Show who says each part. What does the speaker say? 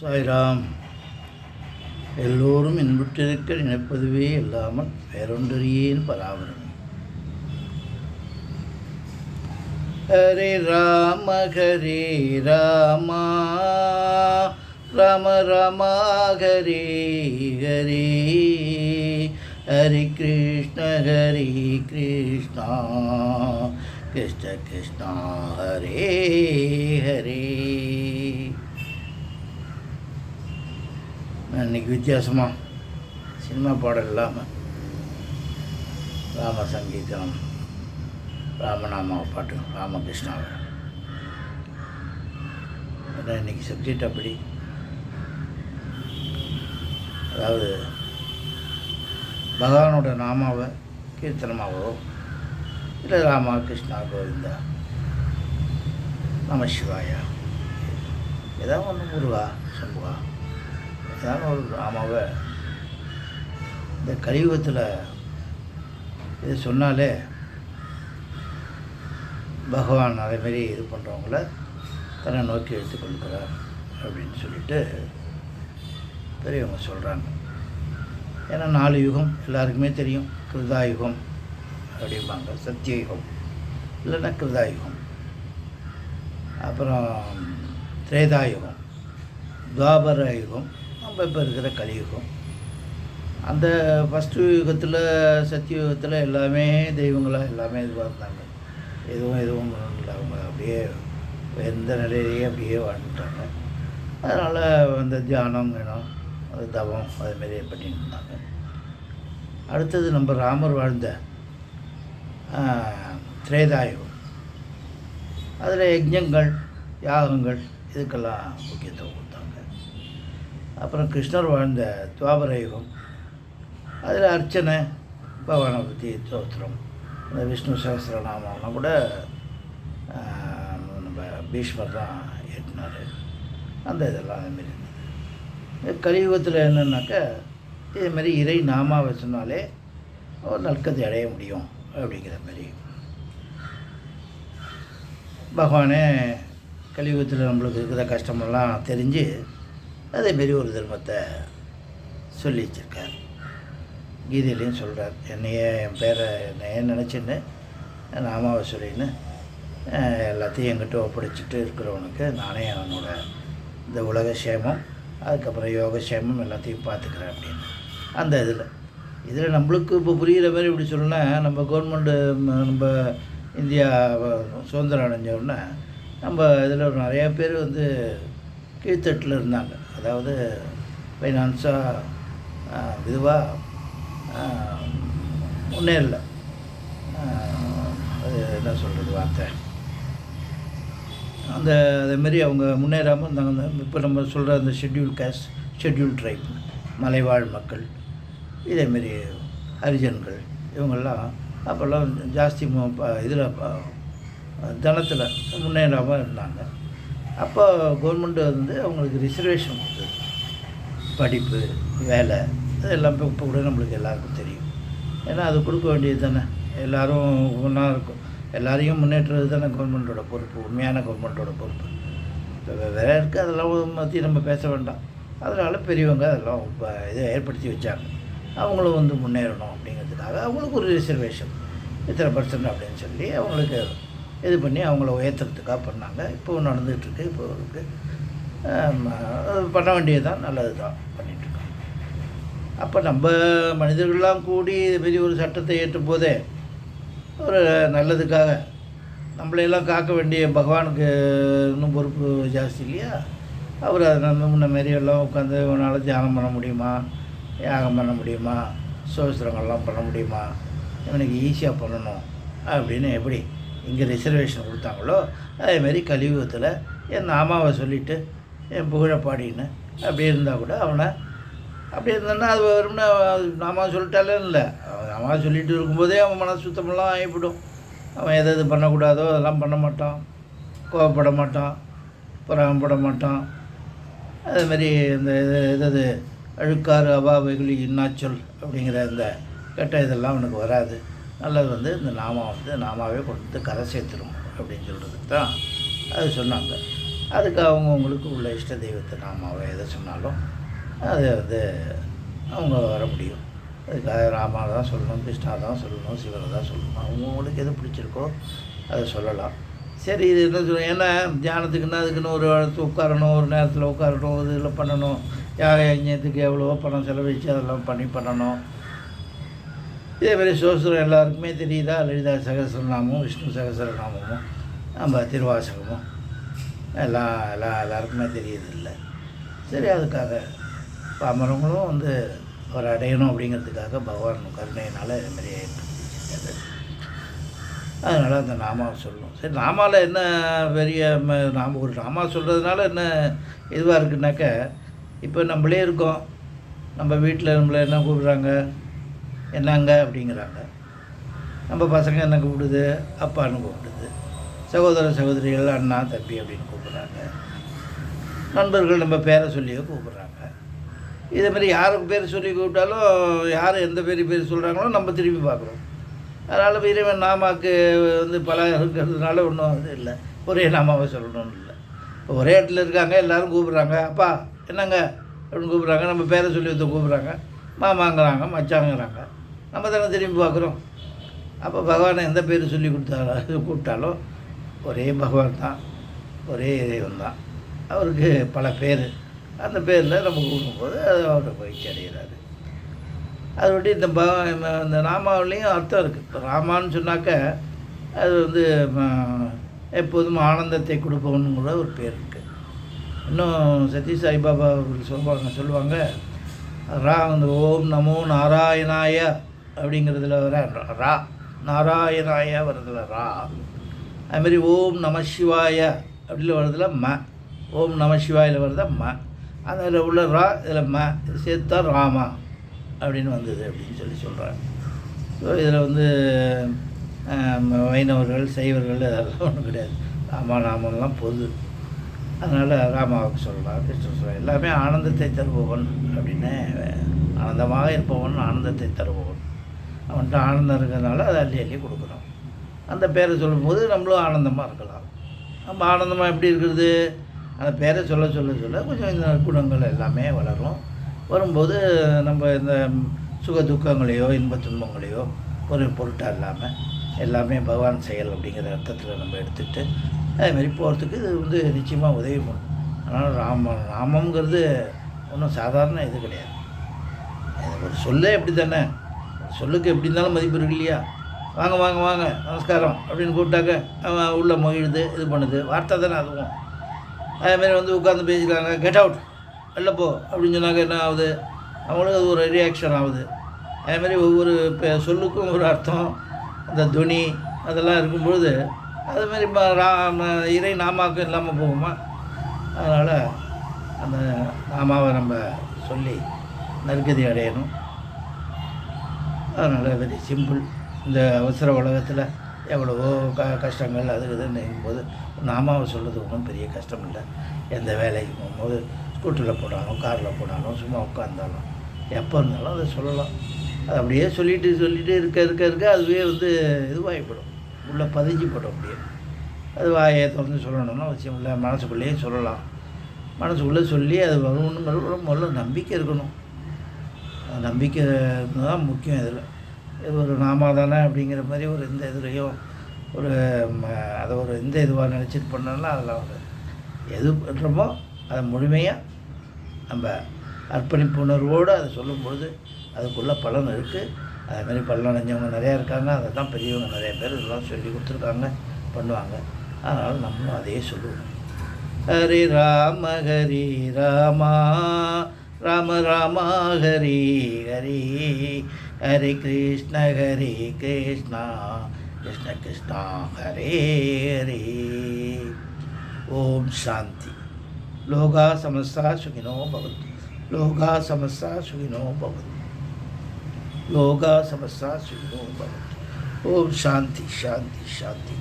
Speaker 1: சாய்ராம். எல்லோரும் இன்புற்றிருக்க நினைப்பதுவே இல்லாமல் வேறொன்றறியேன் பராவரன் ஹரே ராம ஹரே ராமா. ராம ராமா ஹரே ஹரே. ஹரி கிருஷ்ண ஹரி கிருஷ்ணா. கிருஷ்ண கிருஷ்ணா ஹரே ஹரே. இன்றைக்கி வித்தியாசமாக சினிமா பாடல் இல்லாமல் ராம சங்கீதம் ராமநாமா பாட்டு ராமகிருஷ்ணாவை. ஏன்னா இன்னைக்கு சப்ஜெக்ட் அப்படி. அதாவது பகவானோட நாமாவை கீர்த்தனமாகவோ இல்லை ராமா கிருஷ்ணா கோவிந்தா நம சிவாயா. ஏதாவது ஒன்று முருகா சம்புவா தான் ஒரு ராமாவை இந்த கலியுகத்தில் இது சொன்னாலே பகவான் அதேமாரி இது பண்ணுறவங்கள தன்னை நோக்கி எடுத்துக்கொள்கிறார் அப்படின்னு சொல்லிட்டு பெரியவங்க சொல்கிறாங்க ஏன்னா நாலு யுகம் எல்லாருக்குமே தெரியும். கிருதாயுகம் அப்படிம்பாங்க. சத்தியயுகம். இல்லைன்னா கிருதாயுகம். அப்புறம் திரேதாயுகம். துவாபர யுகம். இப்போ இருக்கிற கலியுகம். அந்த ஃபஸ்ட்டு யுகத்தில் சத்தியுகத்தில் எல்லாமே தெய்வங்களாக எல்லாமே இதுவாக இருந்தாங்க எதுவும் எதுவும் இல்லை. அவங்க அப்படியே எந்த நிலையிலேயே அப்படியே வாழ்ந்துட்டாங்க. அதனால் அந்த தியானம் வேணும் அது தவம் அதுமாரி பண்ணிட்டு இருந்தாங்க. அடுத்தது நம்ம ராமர் வாழ்ந்த திரேதாயுகம். அதில் யஜ்ஞங்கள் யாகங்கள் இதுக்கெல்லாம் முக்கியத்துவம் கொடுத்தாங்க. அப்புறம் கிருஷ்ணர் வாழ்ந்த துவாபர யுகம் அதில் அர்ச்சனை பகவானை தோத்திரம் இந்த விஷ்ணு சகசிரநாமம்லாம் கூட நம்ம பீஷ்மர் தான் எட்டினார் அந்த இதெல்லாம் அதுமாரி இருந்தது. கலியுகத்தில் என்னன்னாக்கா இதேமாரி இறை நாமாவை சொன்னாலே ஒரு நற்கதை அடைய முடியும் அப்படிங்கிற மாதிரி பகவானே கலியுகத்தில் நம்மளுக்கு இருக்கிற கஷ்டமெல்லாம் தெரிஞ்சு அதேமாரி ஒரு தர்மத்தை சொல்லி வச்சிருக்கார். கீதையிலையும் சொல்கிறார் என்னையே என் பேரை என்னையே நினச்சின்னு? நாமாவை சொல்லின்னு எல்லாத்தையும் என்கிட்ட ஒப்படைச்சிட்டு இருக்கிறவனுக்கு நானே அவனோட இந்த உலக சேமம் அதுக்கப்புறம் யோக சேமம் எல்லாத்தையும் பார்த்துக்கிறேன் அப்படின்னு. அந்த இதில் இதில் நம்மளுக்கு இப்போ புரிகிற மாதிரி இப்படி சொல்லணும்னா நம்ம கவர்மெண்ட்டு நம்ம இந்தியா சுதந்திரம் அடைஞ்ச உடனே நம்ம இதில் நிறையா பேர் வந்து கீழ்த்தட்டில் இருந்தாங்க. அதாவது ஃபைனான்ஸாக இதுவாக முன்னேறல. அது என்ன சொல்கிறது வார்த்தை. அந்த அதேமாரி அவங்க முன்னேறாமல் இருந்தாங்க. இப்போ நம்ம சொல்கிற அந்த ஷெட்யூல் காஸ்ட் ஷெட்யூல் ட்ரைப் மலைவாழ் மக்கள் இதேமாரி ஹரிஜன்கள் இவங்கெல்லாம் அப்போல்லாம் ஜாஸ்தி இதில் தனத்தில் முன்னேறாமல் இருந்தாங்க. அப்போ கவர்மெண்ட் வந்து அவங்களுக்கு ரிசர்வேஷன் கொடுத்தது. படிப்பு வேலை இதெல்லாம் இப்போ இப்போ கூட நம்மளுக்கு எல்லாருக்கும் தெரியும். ஏன்னா அது கொடுக்க வேண்டியது தானே. எல்லோரும் ஒன்றா இருக்கும். எல்லாரையும் முன்னேற்றுறது தானே கவர்மெண்ட்டோட பொறுப்பு உண்மையான கவர்மெண்ட்டோட பொறுப்பு. இப்போ வேறு இருக்குது அதெல்லாம் பற்றி நம்ம பேச வேண்டாம். அதனால் பெரியவங்க அதெல்லாம் இப்போ இதை ஏற்படுத்தி வச்சாங்க. அவங்களும் வந்து முன்னேறணும் அப்படிங்கிறதுக்காக அவங்களுக்கு ஒரு ரிசர்வேஷன் இத்தனை பர்சன்ட் அப்படின்னு சொல்லி அவங்களுக்கு இது பண்ணி அவங்கள உயர்த்துறதுக்காக பண்ணாங்க. இப்போ நடந்துகிட்ருக்கு இப்போ இருக்கு. பண்ண வேண்டியது தான் நல்லது தான் பண்ணிகிட்ருக்கோம் அப்போ நம்ம மனிதர்கள்லாம் கூடி இது பெரிய ஒரு சட்டத்தை ஏற்றும் போதே ஒரு நல்லதுக்காக நம்மளையெல்லாம் காக்க வேண்டிய பகவானுக்கு இன்னும் பொறுப்பு ஜாஸ்தி இல்லையா? அவர் அதை நம்ம முன்ன மாரி எல்லாம் உட்காந்து உன்னால் தியானம் பண்ண முடியுமா? யாகம் பண்ண முடியுமா? சோஸ்திரங்கள்லாம் பண்ண முடியுமா? இவனுக்கு ஈஸியாக பண்ணணும். அப்படின்னு எப்படி இங்கே ரிசர்வேஷன் கொடுத்தாங்களோ அதேமாரி கலியுகத்தில் என் நாமாவை சொல்லிவிட்டு என் புகழ பாடின்னு அப்படி இருந்தால் கூட அவனை அப்படி இருந்தான்னா அது வரும்னா நாம சொல்லிட்டாலே இல்லை. அவன் நாம சொல்லிட்டு இருக்கும்போதே அவன் மனசு சுத்தமெல்லாம் ஆகிவிடும். அவன் எது எது பண்ணக்கூடாதோ அதெல்லாம் பண்ண மாட்டான். கோவப்பட மாட்டான். புறாமப்பட மாட்டான். அதேமாரி இந்த இது எதது அழுக்காறு அபாவைகள் இன்னாச்சொல் அப்படிங்கிற இந்த கெட்ட இதெல்லாம் அவனுக்கு வராது. நல்லது வந்து இந்த நாமா வந்து நாமாவே கொடுத்து கரை சேர்த்துரும் அப்படின்னு சொல்கிறதுக்கு தான் அது சொன்னாங்க. அதுக்கு அவங்கவுங்களுக்கு உள்ள இஷ்ட தெய்வத்தை நாமாவை எதை சொன்னாலும் அது வந்து அவங்க வர முடியும். அதுக்காக ராமா தான் சொல்லணும் கிருஷ்ணா தான் சொல்லணும் சிவனை தான் சொல்லணும். அவங்கவுங்களுக்கு எது பிடிச்சிருக்கோ அதை சொல்லலாம். சரி இது என்ன சொல்ல ஏன்னா தியானத்துக்குன்னா அதுக்குன்னு ஒரு இடத்துல உட்காரணும் ஒரு நேரத்தில் உட்காரணும் இது இதில் பண்ணணும். யாரை எங்கேயத்துக்கு எவ்வளவோ பணம் செலவழித்து அதெல்லாம் பண்ணி பண்ணணும். இதேமாரி சோஸ்திரம் எல்லாருக்குமே தெரியுதா? லலிதா சகசரநாமமும் விஷ்ணு சகசரநாமமும் நம்ம திருவாசகமும். எல்லாம் எல்லா எல்லாருக்குமே தெரியுது இல்லை சரி அதுக்காக பாமரங்களும் வந்து அவர் அடையணும் அப்படிங்கிறதுக்காக பகவான் கருணையினால் இதுமாரி அதனால் அந்த நாமாவை சொல்லணும். சரி நாமாவில் என்ன பெரிய நாம் ஒரு நாமா சொல்கிறதுனால என்ன இதுவாக இருக்குனாக்க இப்போ நம்மளே இருக்கோம். நம்ம வீட்டில் நம்மளை என்ன கூப்பிட்றாங்க? என்னங்க அப்படிங்கிறாங்க. நம்ம பசங்க என்ன கூப்பிடுது? அப்பான்னு கூப்பிடுது. சகோதர சகோதரிகள் அண்ணா தம்பி அப்படின்னு கூப்பிட்றாங்க. நண்பர்கள் நம்ம பேரை சொல்லியோ கூப்பிட்றாங்க. இதே மாதிரி யாருக்கு பேர் சொல்லி கூப்பிட்டாலும் யார் எந்த பேர் பேர் சொல்கிறாங்களோ நம்ம திரும்பி பார்க்குறோம். அதனால் இறைவன் நாமாக்கு வந்து பல இருக்கிறதுனால ஒன்றும் இது இல்லை. ஒரே நாமாவை சொல்லணும்னு இல்லை. இப்போ ஒரே இடத்துல இருக்காங்க எல்லாரும் கூப்பிட்றாங்க. அப்பா என்னங்க? அப்படின்னு கூப்பிட்றாங்க. நம்ம பேரை சொல்லி ஒருத்தர் கூப்பிட்றாங்க. மாமாங்கிறாங்க மச்சாங்கிறாங்க. நம்ம தானே திரும்பி பார்க்குறோம். அப்போ பகவானை எந்த பேர் சொல்லி கொடுத்தாலும் கூப்பிட்டாலும் ஒரே பகவான் தான் ஒரே இறைவன் தான். அவருக்கு பல பேர். அந்த பேரில் நம்ம கூப்பிடும்போது அது அவரை பயிற்சி அடைகிறாரு அதோட இந்த ப இந்த ராமாவிலையும் அர்த்தம் இருக்குது இப்போ ராமான்னு சொன்னாக்க அது வந்து எப்போதும் ஆனந்தத்தை கொடுப்பவனு கூட ஒரு பேர் இருக்குது இன்னும் சத்ய சாய்பாபா அவர்கள் சொல்லுவாங்க சொல்லுவாங்க ரா அந்த ஓம் நமோ நாராயணாய அப்படிங்கிறதுல வர ரா நாராயணாய வர்றதுல ரா. அதுமாரி ஓம் நம சிவாய அப்படின்னு வர்றதுல ம ஓம் நம சிவாயில் வர்றத ம. அதில் உள்ள ரா இதில் ம இது சேர்த்தா ராமா அப்படின்னு வந்தது அப்படின்னு சொல்லி சொல்கிறாங்க ஸோ இதில் வந்து வைணவர்கள் சைவர்கள் அதெல்லாம் ஒன்றும் கிடையாது. ராமா நாமெல்லாம் பொது. அதனால் ராமாவுக்கு சொல்லலாம் கிருஷ்ணன் சொல்லலாம். எல்லாமே ஆனந்தத்தை தருபவன் அப்படின்னு ஆனந்தமாக இருப்பவன் ஆனந்தத்தை தருபவன். அவன்கிட்ட ஆனந்தம் இருக்கிறதுனால அதை அள்ளி அள்ளி கொடுக்குறோம். அந்த பேரை சொல்லும்போது நம்மளும் ஆனந்தமாக இருக்கலாம். நம்ம ஆனந்தமாக எப்படி இருக்கிறது? அந்த பேரை சொல்ல சொல்ல சொல்ல கொஞ்சம் இந்த குணங்கள் எல்லாமே வளரும். வரும்போது நம்ம இந்த சுக துக்கங்களையோ இன்ப துன்பங்களையோ ஒரு பொருட்டாக இல்லாமல் எல்லாமே பகவான் செயல் அப்படிங்கிற அர்த்தத்தில் நம்ம எடுத்துக்கிட்டு அதேமாரி போகிறதுக்கு இது வந்து நிச்சயமாக உதவி பண்ணும் அதனால் ராம ராமங்கிறது ஒன்றும் சாதாரண இது கிடையாது. ஒரு சொல்லே எப்படி தானே சொல்லுக்கு எப்படி இருந்தாலும் மதிப்பு இருக்கு இல்லையா? வாங்க வாங்க வாங்க நமஸ்காரம் அப்படின்னு கூப்பிட்டாக்க அவன் உள்ளே மகிழுது இது பண்ணுது. வார்த்தை தானே அதுவும். அதேமாரி வந்து உட்காந்து பேசிக்கிறாங்க கெட் அவுட் வெளில போ. அப்படின்னு சொன்னாக்க என்ன ஆகுது? அவங்களுக்கு அது ஒரு ரியாக்ஷன் ஆகுது. அதேமாரி ஒவ்வொரு இப்போ சொல்லுக்கும் ஒரு அர்த்தம். அந்த துணி அதெல்லாம் இருக்கும்பொழுது அது மாதிரி ம- ரா- இறை நாமாக்கும் இல்லாமல் போகுமா? அதனால் அந்த நாமாவை நம்ம சொல்லி நற்கதி அடையணும். அதனால் வெரி சிம்பிள் இந்த அவசர உலகத்தில் எவ்வளவோ க கஷ்டங்கள் அது இதுன்னு போது நாமாவை சொல்கிறது ஒன்றும் பெரிய கஷ்டம் இல்லை. எந்த வேலைக்கு போகும்போது ஸ்கூட்டரில் போனாலும் காரில் போனாலும் சும்மா உட்காந்தாலும் எப்போ இருந்தாலும் அதை சொல்லலாம். அது அப்படியே சொல்லிட்டு சொல்லிட்டு இருக்க இருக்க இருக்க அதுவே வந்து இதுவாகிப்படும் உள்ளே பதிஞ்சுப்படும் அப்படியே. அது வாயை திறந்து சொல்லணும்னா அவசியம் இல்லை. மனசுக்குள்ளேயே சொல்லலாம். மனசுக்குள்ளே சொல்லி அது வரணுங்கிற முதல்ல நம்பிக்கை இருக்கணும். நம்பிக்கை தான் முக்கியம் இதில். இது ஒரு நாமா தானே அப்படிங்கிற மாதிரி ஒரு இந்த இதுலேயும் ஒரு அதை ஒரு இந்த இதுவாக நினச்சிட்டு பண்ணோம்னா அதில் ஒரு எது பண்ணுறோமோ அதை முழுமையாக நம்ம அர்ப்பணிப்பு உணர்வோடு அதை சொல்லும்பொழுது அதுக்குள்ளே பலன் இருக்குது அதேமாதிரி பலன் அடைஞ்சவங்க நிறையா இருக்காங்க. அதை தான் பெரியவங்க நிறைய பேர் இதெல்லாம் சொல்லி கொடுத்துருக்காங்க பண்ணுவாங்க. அதனால் நம்மளும் அதையே சொல்லுவோம். ஹரி ராம ஹரி ராமா. ராம ராமா ஹரி ஹரி ஹரி கிருஷ்ண ஹரி கிருஷ்ணா கிருஷ்ண கிருஷ்ணா ஹரே ஹரி ஓம் சாந்தி லோகா சமஸ்தா சுகினோ பவந்து லோகா சமஸ்தா சுகினோ பவந்து லோகா சமஸ்தா சுகினோ பவந்து ஓம் சாந்தி சாந்தி சாந்தி